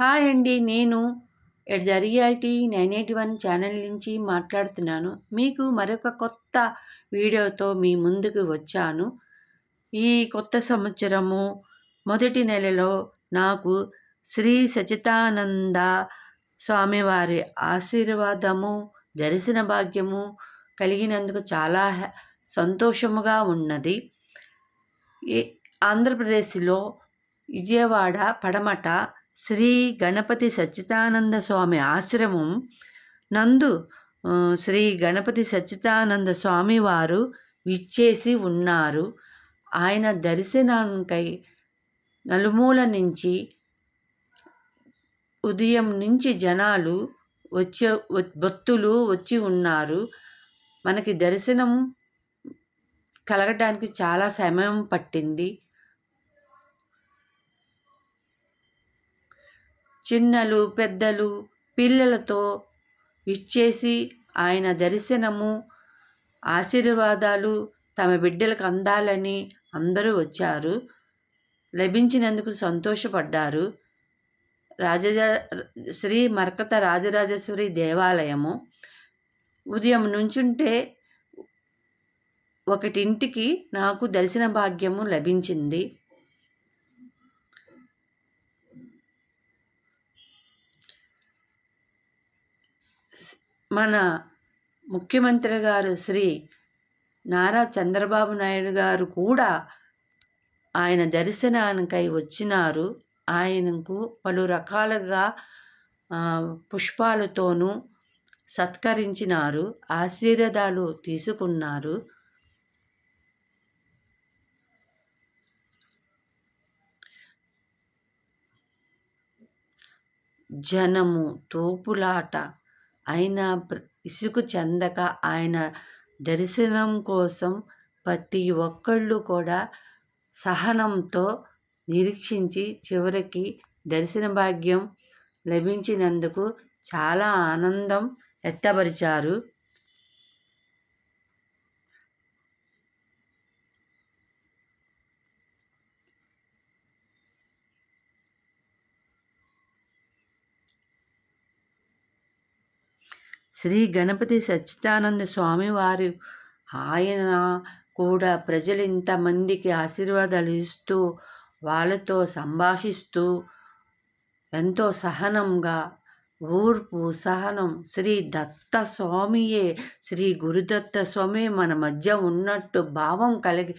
Hi అండి నేను at the reality nine eighty one channel నుంచి మాట్లాడుతున్నాను. మీకు మరొక కొత్త వీడియోతో మీ ముందుకు వచ్చాను. ఈ కొత్త సంవత్సరము మొదటి నెలలో నాకు శ్రీ సచితానంద స్వామివారి ఆశీర్వాదము దర్శన భాగ్యము కలిగినందుకు చాలా సంతోషముగా ఉన్నది. ఆంధ్రప్రదేశ్లో విజయవాడ పడమట శ్రీ గణపతి సచ్చిదానంద స్వామి ఆశ్రమం నందు శ్రీ గణపతి సచ్చిదానంద స్వామి వారు విచ్చేసి ఉన్నారు. ఆయన దర్శనానికై నలుమూల నుంచి ఉదయం నుంచి జనాలు వచ్చే భక్తులు వచ్చి ఉన్నారు. మనకి దర్శనం కలగడానికి చాలా సమయం పట్టింది. చిన్నలు పెద్దలు పిల్లలతో ఇచ్చేసి ఆయన దర్శనము ఆశీర్వాదాలు తమ బిడ్డలకు అందాలని అందరూ వచ్చారు. లభించినందుకు సంతోషపడ్డారు. రాజ శ్రీ మరకత రాజరాజేశ్వరి దేవాలయము ఉదయం నుంచుంటే ఒకటింటికి నాకు దర్శన భాగ్యము లభించింది. మన ముఖ్యమంత్రి గారు శ్రీ నారా చంద్రబాబు నాయుడు గారు కూడా ఆయన దర్శనానికై వచ్చినారు. ఆయనకు పలు రకాలుగా పుష్పాలతోనూ సత్కరించినారు ఆశీర్వాదాలు తీసుకున్నారు. జనము తోపులాట ఆయన ఇసుకు చెందక ఆయన దర్శనం కోసం ప్రతి ఒక్కళ్ళు కూడా సహనంతో నిరీక్షించి చివరికి దర్శన భాగ్యం లభించినందుకు చాలా ఆనందం వ్యక్తపరిచారు. శ్రీ గణపతి సచ్చిదానంద స్వామివారు. ఆయన కూడా ప్రజలు ఇంతమందికి ఆశీర్వాదాలు ఇస్తూ వాళ్ళతో సంభాషిస్తూ ఎంతో సహనంగా ఊర్పు సహనం శ్రీ దత్త స్వామియే శ్రీ గురుదత్త స్వామి మన మధ్య ఉన్నట్టు భావం కలిగి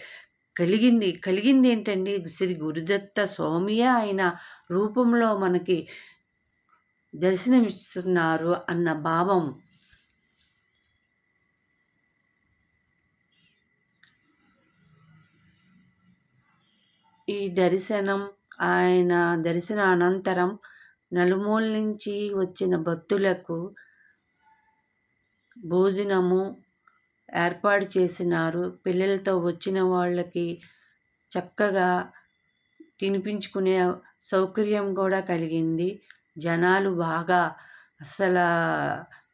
కలిగింది. కలిగింది ఏంటండి? శ్రీ గురుదత్త స్వామియే ఆయన రూపంలో మనకి దర్శనమిస్తున్నారు అన్న భావం. ఈ దర్శనం ఆయన దర్శన అనంతరం నలుమూల నుంచి వచ్చిన భక్తులకు భోజనము ఏర్పాటు చేసినారు. పిల్లలతో వచ్చిన వాళ్ళకి చక్కగా తినిపించుకునే సౌకర్యం కూడా కలిగింది. జనాలు బాగా అసలు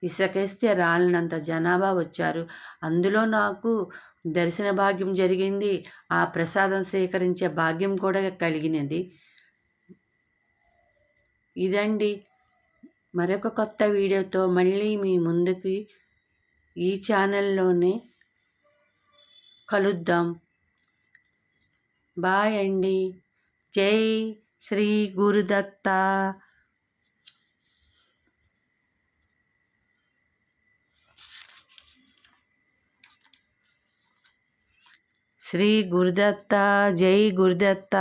ఇసకేస్తే రాలినంత జనాభా వచ్చారు. అందులో నాకు దర్శన భాగ్యం జరిగింది. ఆ ప్రసాదం సేకరించే భాగ్యం కూడా కలిగినది. ఇదండి. మరొక కొత్త వీడియోతో మళ్ళీ మీ ముందుకి ఈ ఛానల్లోనే కలుద్దాం. బాయ్ అండి. జై శ్రీ గురుదత్త. శ్రీ గురుదత్త జై గురుదత్త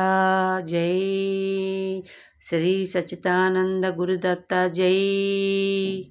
జై. శ్రీ సచితానంద గురుదత్త జై.